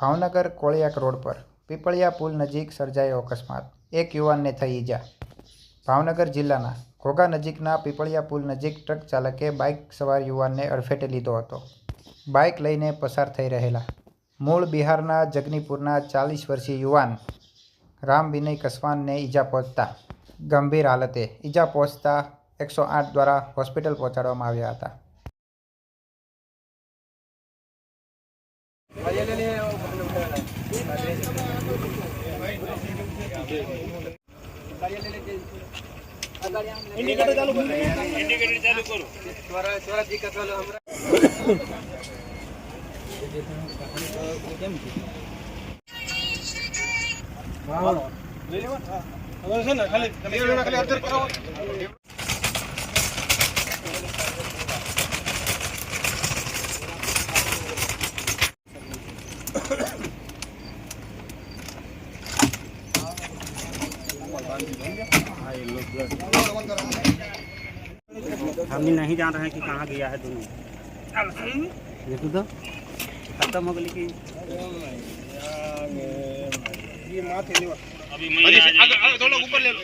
Bhavnagar Koliyak road પર પીપળિયા પુલ નજીક સર્જાયો અકસ્માત. એક યુવાનને થઈ ઈજા. ભાવનગર જિલ્લાના ઘોઘા નજીકના પીપળિયા પુલ નજીક ટ્રક ચાલકે બાઇક સવાર યુવાનને અડફેટે લીધો હતો. બાઇક લઈને પસાર થઈ રહેલા મૂળ બિહારના જગનીપુરના ચાલીસ વર્ષીય યુવાન રામ વિનય કસવાનને ઈજા પહોંચતા ગંભીર હાલતે ઈજા પહોંચતા એકસો આઠ દ્વારા હોસ્પિટલ પહોંચાડવામાં આવ્યા હતા. ઇન્ડિકેટર ચાલુ કરો ઇન્ડિકેટર ચાલુ કરો ચોરા ચોરાજી કથાલો હમરા કેમ છે હા લેવા હવે છે ને ખાલી ખાલી અંદર કરાવો हम ही नहीं जान रहे हैं कि कहाँ गया है दोनों देखो तो खत्म हो गई कि ये माथे अभी मैं अगर दो लोग ऊपर ले लो